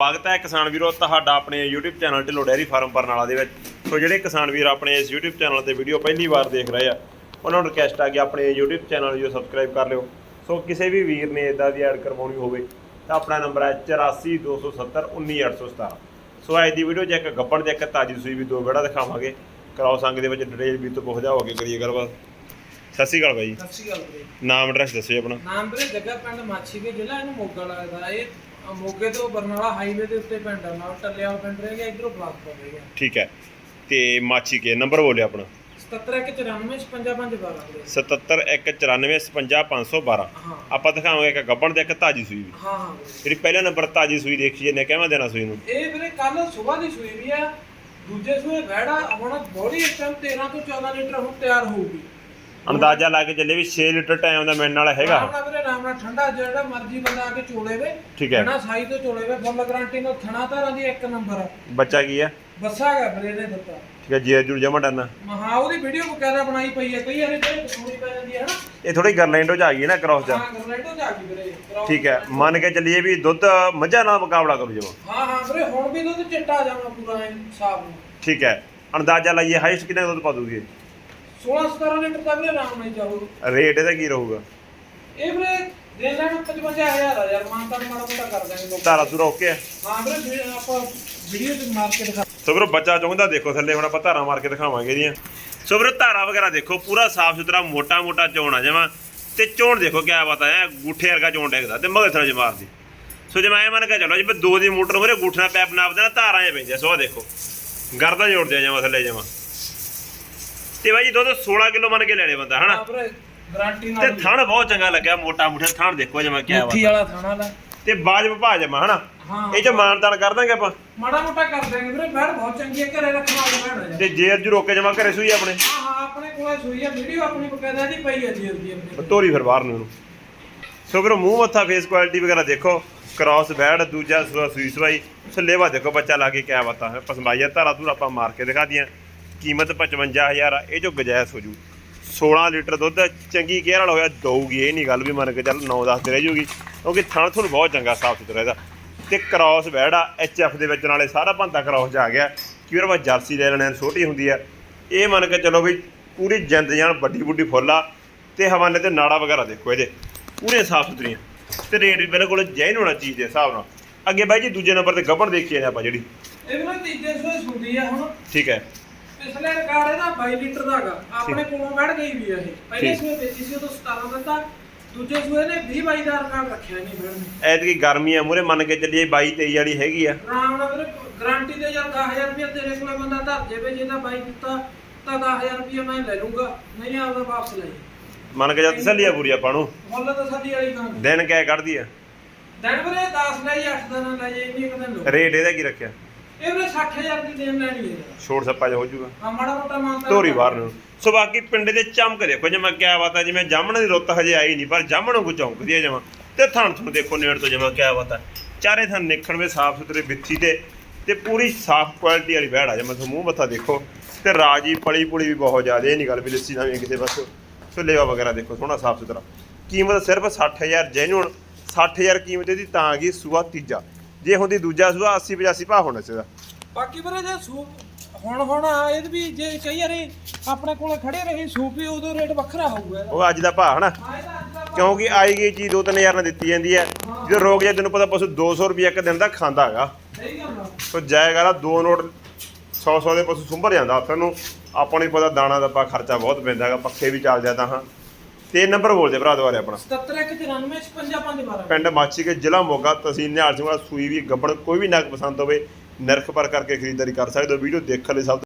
ਸਵਾਗਤ ਹੈ ਕਿਸਾਨ ਵੀਰੋ ਤੁਹਾਡਾ ਆਪਣੇ YouTube channel Dhillon dairy farm Barnala ਦੇ ਵਿੱਚ। ਸੋ ਜਿਹੜੇ ਕਿਸਾਨ ਵੀਰ ਆਪਣੇ ਇਸ YouTube ਚੈਨਲ ਤੇ ਵੀਡੀਓ ਪਹਿਲੀ ਵਾਰ ਦੇਖ ਰਹੇ ਆ ਉਹਨਾਂ ਨੂੰ ਰਿਕਵੈਸਟ ਆ ਕਿ ਆਪਣੇ YouTube ਚੈਨਲ ਨੂੰ ਸਬਸਕ੍ਰਾਈਬ ਕਰ ਲਿਓ। ਸੋ ਕਿਸੇ ਵੀ ਵੀਰ ਨੇ ਇਦਾਂ ਦੀ ਐਡ ਕਰਵਾਉਣੀ ਹੋਵੇ ਤਾਂ ਆਪਣਾ ਨੰਬਰ ਹੈ 8427191817 ਸੋ ਅੱਜ ਦੀ ਵੀਡੀਓ 'ਚ ਇੱਕ ਗੱਪਣ ਤੇ ਇੱਕ ਤਾਜੀ ਸੂਈ ਵੀ ਦੋ ਵਿਹੜਾ ਦਿਖਾਵਾਂਗੇ। ਕਰਾਓ ਸੰਗ ਦੇ ਵਿੱਚ ਡਿਟੇਲ ਵੀ ਤੋਂ ਪੁੱਛ ਜਾਓਗੇ ਕਰੀਏ ਗੱਲਬਾਤ। ਸਤਿ ਸ਼੍ਰੀ ਅਕਾਲ ਬਾਈ। ਸਤਿ ਸ਼੍ਰੀ ਅਕਾਲ ਵੀਰੇ। ਨਾਮ ਐਡਰੈਸ ਦੱਸੋ ਜੀ ਆਪਣਾ। ਨਾਮ ਵੀਰੇ ਜੱਗਾ ਪਿੰਡ ਮਾਛੀ ਕੇ ਜ਼ਿਲ੍ਹਾ ਇਹਨੂੰ ਮੋਗਾ ਲੱਗਦਾ ਇਹ ਮੋਗੇ ਤੋਂ ਬਰਨਾਲਾ ਹਾਈਵੇ ਦੇ ਉੱਤੇ ਪਿੰਡ ਆ ਨਾਲ ਟੱਲਿਆ ਪਿੰਡ ਰਹਿ ਗਿਆ ਇਧਰੋਂ ਬਲਾਸਪੁਰ ਰਹਿ ਗਿਆ। ਠੀਕ ਹੈ। ਤੇ ਮਾਚੀ ਕੇ ਨੰਬਰ ਬੋਲਿਓ ਆਪਣਾ। 7794555512 ਵੀਰੇ 7719555512 ਹਾਂ। ਆਪਾਂ ਦਿਖਾਵਾਂਗੇ ਇੱਕ ਗੱਬਣ ਤੇ ਇੱਕ ਤਾਜੀ ਸੂਈ ਵੀ। ਹਾਂ ਹਾਂ ਵੀਰੇ। ਜਿਹੜੀ ਪਹਿਲਾ ਨੰਬਰ ਤਾਜੀ ਸੂਈ ਦੇਖੀ ਜੰਨੇ ਕਿਵੇਂ ਦੇਣਾ ਸੂਈ ਨੂੰ? ਇਹ ਵੀਰੇ ਕੱਲ ਸਵੇਰ ਦੀ ਸੂਈ ਵੀ ਆ ਦੂਜੇ ਸੂਏ ਵਹਿੜਾ ਹੁਣ ਬੋੜੀ ਇਸ ਟਾਈਮ 13 ਤੋਂ 14 ਲੀਟਰ ਹੁਣ ਤਿਆਰ ਹੋਊਗੀ। ਅੰਦਾਜ਼ਾ ਲਾ ਕੇ ਚੱਲੇ ਵੀ 6 ਲੀਟਰ ਟਾਈਮ ਦਾ ਮਿਲਣ ਵਾਲਾ ਹੈਗਾ। ਨਾਲ ਵੀਰੇ ਆਰਾਮ ਨਾਲ ਠੰਡਾ ਜਿਹੜਾ ਮਰਜ਼ੀ ਬੰਦਾ ਆ ਕੇ ਚੋਲੇ ਵੇ। ਠੀਕ ਹੈ। ਨਾ ਸਾਈ ਤੋਂ ਚੋਲੇ ਵੇ ਫੁੱਲ ਗਾਰੰਟੀ ਨਾਲ ਥਣਾ ਧਾਰਾਂ ਦੀ ਇੱਕ ਨੰਬਰ ਆ ਬੱਚਾ ਕੀ ਹੈ? ਬੱਸਾ ਹੈਗਾ ਵੀਰੇ ਇਹਦੇ ਦਿੱਤਾ ਠੀਕ ਹੈ ਜੀਰ ਜੁਰ ਜਮਾ ਡਰਨਾ ਮਹਾ ਉਹਦੀ ਵੀਡੀਓ ਬਕਾਇਦਾ ਬਣਾਈ ਪਈ ਹੈ ਕਈ ਵਾਰੀ ਤੇ ਕਸੂਰੀ ਪੈ ਜਾਂਦੀ ਹੈ ਨਾ ਇਹ ਥੋੜੀ ਗਰਲੈਂਡੋ ਚ ਆ ਗਈ ਨਾ ਕ੍ਰੋਸ ਚ ਹਾਂ ਗਰਲੈਂਡੋ ਜਾ ਗਈ ਵੀਰੇ ਕਰਾਓ। ਠੀਕ ਹੈ ਮੰਨ ਕੇ ਚੱਲੀਏ ਵੀ ਦੁੱਧ ਮੱਝਾਂ ਨਾਲ ਮੁਕਾਬਲਾ ਕਰੂ ਜਮਾ ਹਾਂ ਹਾਂ ਵੀਰੇ ਹੁਣ ਵੀ ਦੁੱਧ ਚਿੱਟਾ ਜਾਣਾ ਪੂਰਾ ਸਾਫ਼ ਨੂੰ ਠੀਕ ਹੈ ਅੰਦਾਜ਼ਾ ਲਾਈਏ ਹਾਈਸਟ ਕਿੰਨਾ ਦੁੱਧ ਪਾ ਦੂਗੀ 16 17 ਲੀਟਰ ਦਾ ਵੀਰੇ ਆਰਾਮ ਨਾਲ ਜਾਊ ਰੇਟ ਇਹਦਾ ਕੀ ਰਹੂਗਾ? ਇਹ ਵੀਰੇ ਦੇ ਲੈਣ 55000 ਆ ਯਾਰ ਮਾਨਤਾ ਮਾੜਾ ਮੋਟਾ ਕਰ ਦਾਂਗੇ ਲੋਕ ਧਾਰਾ ਤੂਰਾ ਓਕੇ ਹੈ ਹਾਂ ਵੀਰੇ ਫਿਰ ਆਪਾਂ ਵੀਡੀਓ ਤੇ ਮਾਰ ਕੇ ਦਿਖਾ ਸੋ ਵੀਰੋ ਬੱਚਾ ਚਾਹੁੰਦਾ ਦੇਖੋ ਥੱਲੇ ਹੁਣ ਆਪਾਂ ਧਾਰਾਂ ਮਾਰ ਕੇ ਦਿਖਾਵਾਂਗੇ ਇਹਦੀਆਂ। ਸੋ ਵੀਰੋ ਧਾਰਾ ਵਗੈਰਾ ਦੇਖੋ ਪੂਰਾ ਸਾਫ਼ ਸੁਥਰਾ ਮੋਟਾ ਮੋਟਾ ਚੋਣ ਆ ਜਮਾ। ਤੇ ਚੋਣ ਦੇਖੋ ਕਿਆ ਬਾਤ ਹੈ ਗੂਠੇ ਵਰਗਾ ਚੋਣ ਡੇਗਦਾ ਤੇ ਮਗਰ ਥਲੇ ਮਾਰਦੀ ਸੋ ਜੇ ਮੈਂ ਇਹ ਮੰਨ ਕੇ ਚੱਲੋ ਜਿਵੇਂ ਦੋ ਦੀ ਮੋਟਰ ਹੋਰੇ ਗੂਠਣਾ ਪੈਪ ਨਾਪ ਦੇਣਾ ਧਾਰਾਂ ਇਹ ਪੈਂਦੀਆਂ। ਸੋ ਆਹ ਦੇਖੋ ਗਰਦਾ ਜੋੜ ਦਿਆ ਜਮਾ ਥੱਲੇ ਜਮਾ। ਤੇ ਬਾਈ ਜੀ ਦੁੱਧ 16 ਕਿਲੋ ਮੰਨ ਕੇ ਲੈਣੇ ਬੰਦਾ ਹਨਾ? ਗਾਰੰਟੀ ਤੇ ਨਾਲ ਥਣ ਬਹੁਤ ਚੰਗਾ ਲੱਗਿਆ ਮੋਟਾ ਮੁੱਠਾ ਥਣ ਦੇਖੋ ਜਮਾ ਕਿਆ ਮੁੱਠੀ ਬਾਤ ਵਾਲਾ ਥਾਣਾ ਦਾ ਤੇ ਬਾਜਬ ਭਾ ਜਮਾ ਹਨਾ? ਹਾਂ। ਇਹ ਚ ਮਾਨਤਾਨ ਕਰ ਦਾਂਗੇ ਆਪਾਂ? ਮਾੜਾ ਮੋਟਾ ਕਰ ਦਾਂਗੇ ਵੀਰੇ ਬੈਠ ਬਹੁਤ ਚੰਗੀ ਹੈ ਘਰੇ ਰੱਖਣ ਵਾਲੀ ਬੈਠ ਤੇ ਜੇਰ ਜੂ ਰੋਕੇ ਜਮਾ ਘਰੇ ਸੂਈ ਆਪਣੇ? ਹਾਂ ਹਾਂ ਆਪਣੇ ਕੋਲੇ ਸੂਈ ਆ ਵੀਡੀਓ ਆਪਣੀ ਬਕਾਇਦਾ ਦੀ ਪਈ ਹੈ ਜੀ ਉਹਦੀ ਆਪਣੇ। ਤੋਰੀ ਫਿਰ ਬਾਹਰ ਨੂੰ ਇਹਨੂੰ। ਸੋ ਵੀਰੋ ਮੂੰਹ ਮੱਥਾ ਫੇਸ ਕੁਆਲਿਟੀ ਵਗੈਰਾ ਦੇਖੋ। ਕ੍ਰਾਸ ਬੈਡ ਦੂਜਾ ਸੂਆ ਸੂਈ ਸਵਾਈ। ਸੋ ਲੇਵਾ ਦੇਖੋ ਬੱਚਾ ਲਾ ਕੇ ਕਿਆ ਬਾਤਾਂ। ਹੈ ਪਸਮਾਈਆ ਧਾਰਾ ਧੂਰਾ ਆਪਾਂ ਮਾਰ ਕੇ ਦਿਖਾ ਦੀਆਂ ਕੀਮਤ 55000 ਆ ਇਹ ਜੋ ਗਜਾਇਜ਼ ਹੋ ਜੂ। 16 ਲੀਟਰ ਦੁੱਧ ਚੰਗੀ ਕੇਅਰ ਵਾਲਾ ਹੋਇਆ ਦਊਗੀ ਇਹ ਨਹੀਂ ਗੱਲ ਵੀ ਮੰਨ ਕੇ ਚੱਲ 9-10 ਤੇ ਰਹਿ ਜੂਗੀ ਕਿਉਂਕਿ ਥਣ ਥੁਣ ਬਹੁਤ ਚੰਗਾ ਸਾਫ਼ ਸੁਥਰਾ ਇਹਦਾ। ਤੇ ਕ੍ਰਾਸ ਆ ਐਚਐਫ ਦੇ ਵਿੱਚ ਨਾਲੇ ਸਾਰਾ ਭੰਤਾ ਕ੍ਰਾਸ ਜਾ ਗਿਆ ਕਿ ਵੀਰ ਵਾ ਜਰਸੀ ਲੈ ਲੈਣੇ ਛੋਟੀ ਹੁੰਦੀ ਆ। ਇਹ ਮੰਨ ਕੇ ਚਲੋ ਵੀ ਪੂਰੀ ਜਿੰਦ ਜਾਨ ਵੱਡੀ ਵੱਡੀ ਫੁੱਲ ਆ ਤੇ ਹਵਾਨੇ ਤੇ ਨਾੜਾ ਵਗੈਰਾ ਦੇਖੋ ਇਹਦੇ ਪੂਰੇ ਸਾਫ਼ ਸੁਥਰੀਆਂ। ਤੇ ਰੇਟ ਵੀ ਬਿਲਕੁਲ ਜੈਨ ਹੋਣਾ ਚੀਜ਼ ਦੇ ਹਿਸਾਬ ਨਾਲ। ਅੱਗੇ ਬਾਈ ਜੀ ਦੂਜੇ ਨੰਬਰ ਤੇ ਗੱਬਣ ਦੇਖੀਏ ਨੇ ਆਪਾਂ ਜਿਹੜੀ। ਇਹ ਵੀਰੇ ਤੀਜੇ ਸੂਏ ਸੁਣਦੀ ਆ ਹੁਣ। ਠੀਕ ਹੈ। ਪਿਛਲੇ ਰਿਕਾਰਡ ਇਹਦਾ 22 ਲੀਟਰ ਦਾ ਹੈਗਾ। ਆਪਣੇ ਕੋਲੋਂ ਕੱਢ ਗਈ ਵੀ ਇਹ। ਪਹਿਲੇ। ਸੂਏ ਵੇਚੀ ਸੀ ਉਦੋਂ 17 ਦਿੱਤਾ ਦੂਜੇ ਸੂਏ ਨੇ 20 22 ਦਾ ਰਿਕਾਰਡ ਰੱਖਿਆ ਨਹੀਂ ਫਿਰ ਐਤਕੀ ਗਰਮੀ ਆ ਮੂਰੇ ਮੰਨ ਕੇ ਚੱਲੀਏ 22 23 ਵਾਲੀ ਹੈਗੀ ਆ। ਆਰਾਮ ਨਾਲ ਵੀਰੇ ਗਾਰੰਟੀ ਤੇ ਜਦ 10000 ਰੁਪਏ ਤੇਰੇ ਕੋਲੇ ਬੰਦਾ ਧਰ ਜਾਵੇ ਜੇ ਤਾਂ ਬਾਈ ਦਿੱਤਾ ਤਾਂ 10000 ਰੁਪਏ ਮੈਂ ਲੈ ਲੂੰਗਾ ਨਹੀਂ ਆਪਦਾ ਵਾਪਸ ਲੈ ਮੰਨ ਕੇ ਚੱਲ ਤਸੱਲੀ ਆ ਪੂਰੀ ਆਪਾਂ ਨੂੰ। ਮੁੱਲ ਤਾਂ ਸਾਡੀ ਵਾਲੀ ਗੱਲ ਦਿਨ ਕਿਆ ਕੱਢਦੀ ਆ? ਦਿਨ ਵੀਰੇ 10 ਲੈ ਜਾਂ 8 ਦਿਨ ਲੈ ਜਾਂ ਇੰਨੀ ਇੱਕ ਦਿਨ ਲੋ ਰੇਟ ਇਹਦਾ ਕੀ ਰੱਖਿਆ? ਇਹ ਵੀਰੇ 60000 ਦੀ ਦੇਣ ਲੈਣੀ ਹੈ। ਛੋੜ ਸੱਪਾ ਜਿਹਾ ਹੋ ਜਾਊਗਾ। ਆ ਮਾੜਾ ਮੋਟਾ ਮਾਨਤਾ ਧੋਰੀ ਬਾਹਰ ਨੂੰ। ਸੋ ਬਾਕੀ ਪਿੰਡ ਦੇ ਚਮਕ ਦੇਖੋ ਜਿਵੇਂ ਕਿਆ ਬਾਤ ਆ ਜਿਵੇਂ ਜਾਮਣ ਦੀ ਰੁੱਤ ਹਜੇ ਆਈ ਨਹੀਂ ਪਰ ਜਾਮਣ ਨੂੰ ਚਮਕਦੀ ਹੈ ਜਮਾ। ਤੇ ਥਣ ਤੁਹਾਨੂੰ ਦੇਖੋ ਨੇੜ ਤੋਂ ਜਮਾ ਕਿਆ ਬਾਤ ਆ। ਚਾਰੇ ਥਣ ਨਿਖਣਵੇਂ ਸਾਫ਼ ਸੁਥਰੇ ਵਿੱਥੀ ਤੇ ਤੇ ਪੂਰੀ ਸਾਫ਼ ਕੁਆਲਿਟੀ ਵਾਲੀ ਬੈੜ ਆ ਜਮਾ। ਤੁਹਾਨੂੰ ਮੂੰਹ ਮੱਥਾ ਦੇਖੋ ਤੇ ਰਾਜੀ ਪਲੀ ਪੁਲੀ ਵੀ ਬਹੁਤ ਜ਼ਿਆਦਾ ਇਹ ਨਹੀਂ ਗੱਲ ਵੀ ਲੱਸੀ ਨਾ ਵੀ ਕਿਸੇ ਪਾਸੋਂ ਸੋ ਲੇਵਾ ਵਗੈਰਾ ਦੇਖੋ ਸੋਹਣਾ ਸਾਫ਼ ਸੁਥਰਾ। ਕੀਮਤ ਸਿਰਫ 60000 ਜੈਨੂਨ 60000 ਕੀਮਤ ਇਹਦੀ ਤਾਂ ਆ ਗਈ ਸੂਆ ਤੀਜਾ। ਜੇ ਹੁੰਦੀ ਦੂਜਾ ਸੂਆ 80 85 ਭਾਅ ਹੋਣਾ ਚਾਹੀਦਾ। ਬਾਕੀ ਵੀਰੇ ਜੇ ਸੂਪ ਹੁਣ ਹੁਣ ਇਹ ਵੀ ਜੇ ਕਈ ਵਾਰੀ ਆਪਣੇ ਕੋਲੇ ਖੜੇ ਰਹੀ ਸੂਪ ਵੀ ਉਦੋਂ ਰੇਟ ਵੱਖਰਾ ਹੋਊਗਾ। ਇਹਦਾ। ਉਹ ਅੱਜ ਦਾ ਭਾਅ ਹਨਾ? ਹਾਂ ਇਹਦਾ ਅੱਜ ਦਾ ਭਾਅ- ਕਿਉਂਕਿ ਆਈ ਗਈ ਚੀਜ਼ ਦੋ ਤਿੰਨ ਹਜ਼ਾਰ ਨਾਲ ਦਿੱਤੀ ਜਾਂਦੀ ਹੈ। ਜਦੋਂ ਰੋਗ ਜਾ ਤੈਨੂੰ ਪਤਾ ਪਸ਼ੂ 200 ਰੁਪਏ ਇੱਕ ਦਿਨ ਦਾ ਖਾਂਦਾ ਹੈਗਾ। ਸਹੀ ਗੱਲ ਆ। ਸੋ ਜਾਏਗਾ ਨਾ ਦੋ ਨੋਟ 100 100 ਦੇ ਪਸ਼ੂ ਸੁੰਭਰ ਜਾਂਦਾ। ਹੱਥ ਨੂੰ ਆਪਾਂ ਨੂੰ ਹੀ ਪਤਾ ਦਾਣਾ ਦਾ ਪਾ ਖਰਚਾ ਬਹੁਤ ਪੈਂਦਾ ਹੈਗਾ। ਪੱਖੇ ਵੀ ਚੱਲ ਜਾਂਦਾ ਹਾਂ। ਤੇ ਨੰਬਰ ਬੋਲ ਦੇ ਭਰਾ ਦੁਆਰੇ ਆਪਣਾ। 7794 5512 ਪਿੰਡ ਮਾਚੀ ਕੇ ਜ਼ਿਲ੍ਹਾ ਮੋਗਾ ਤਹਿਸੀਲ ਨਿਹਾਲ ਸਿੰਘ ਸੂਈ ਵੀ ਗੱਬੜ ਕੋਈ ਵੀ ਨਗ ਪਸੰਦ ਹੋਵੇ ਨਰਖ ਪਰ ਕਰਕੇ ਖਰੀਦਦਾਰੀ ਕਰ ਸਕਦੇ ਹੋ। ਵੀਡੀਓ ਦੇਖਣ ਲਈ ਸਭ